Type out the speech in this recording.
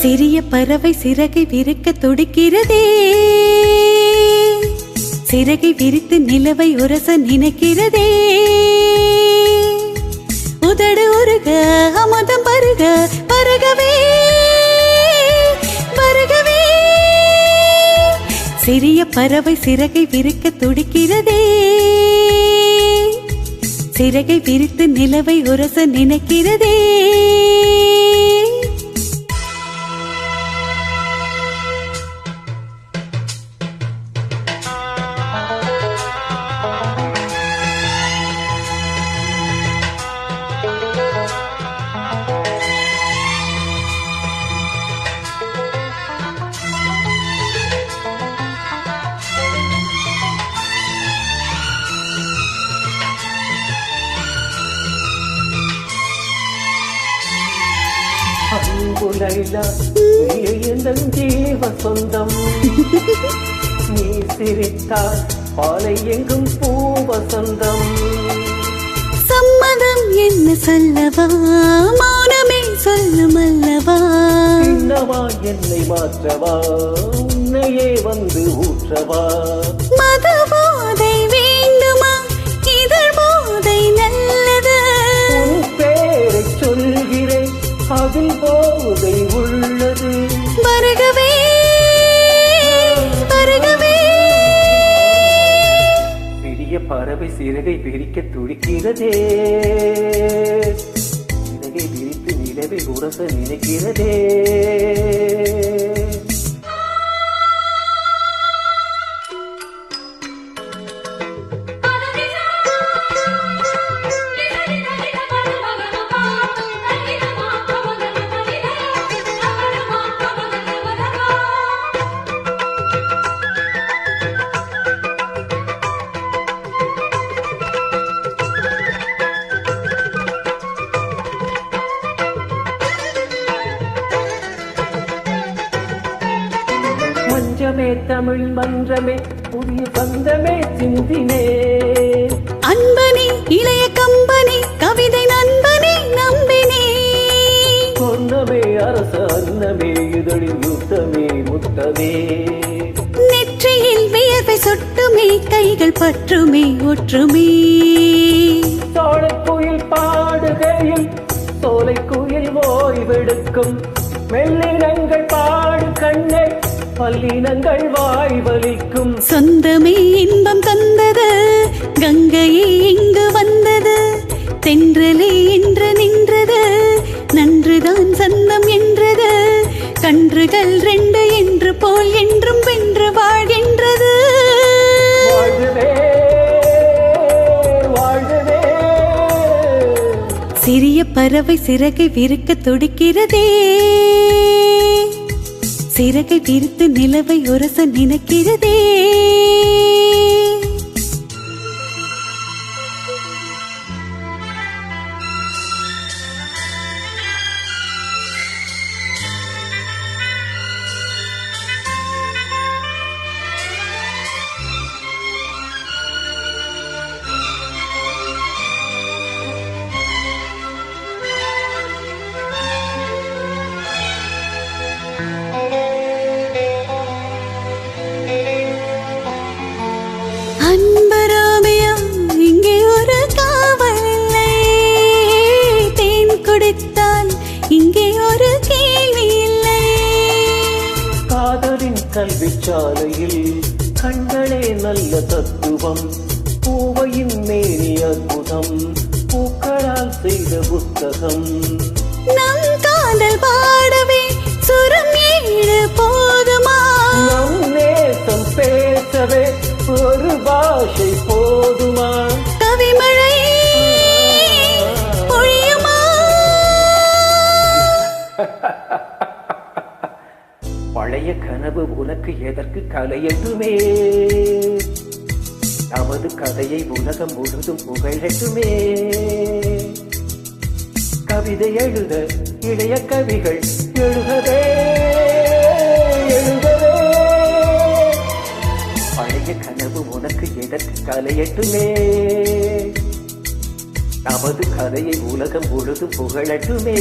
சிறிய பறவை சிறகை விரிக்க துடிக்கிறதே. சிறகை விரித்து நிலவை உரச நினைக்கிறதே. உதடு உருக அமுதம் பருக பருகவே பருகவே. சிறிய பறவை சிறகை விரிக்க துடிக்கிறதே. சிறகை விரித்து நிலவை உரச நினைக்கிறதே. அன்புலைலா நீ எந்தன் ஜீவ சொந்தம். நீ சிரித்தால் பாலை எங்கும் பூவசந்தம் சம்மதம் என்ன சொல்லவா? மௌனமே சொல்லும் அல்லவா சின்னவா என்னை மாற்றவா? உன்னையே வந்து ஊற்றவா? மதபோதை அதில் போதை உள்ளது. வருகவே வருகவே. சிறிய பறவை சிறகை விரிக்க துடிக்கிறதே. சிறகை விரித்து நிலவை உரச நினைக்கிறதே. தமிழ் மன்றமே புதிய பந்தமே சிந்தினே. அன்பனே இளைய கம்பனே கவிதை நண்பனே நம்பினே. சொன்னமே அரச அன்னமே இதழில் யுத்தமே முத்தமே. நெற்றியில் வியர்வை சொட்டுமே கைகள் பற்றுமே ஒற்றுமே. சோழக்குயில் பாடுகையில் சோலைக்குயில் ஓய்வெடுக்கும் மெல்லினங்கள் பாடு கண்ணே. பல்லினங்கள் வாய் வலிக்கும் சொந்தமே இன்பம் தந்தது கங்கையே இங்கு வந்தது தென்றலே என்று நின்றது நன்றுதான் சந்தம் என்றது கன்றுகள் ரெண்டு என்று போல் என்றும் வென்று வாழ்கின்றது. சிறிய பறவை சிறகை விரிக்க துடிக்கிறதே. சிறகை விரித்து நிலவை உரச நினைக்கிறதே. காதலின் கல்வி சாலையில் கண்களே நல்ல தத்துவம். பூவையின் மேனி அற்புதம். பூக்களால் செய்த புத்தகம். நம் காதல் பா பழைய கனவு உனக்கு எதற்கு கலையட்டுமே நமது கதையை உலகம் முழுதும் புகழட்டுமே. கவிதை எழுத இளைய கவிகள் எழுதவே எழுதவே. பழைய கனவு உனக்கு எதற்கு கலையட்டுமே நமது கதையை உலகம் முழுதும் புகழட்டுமே.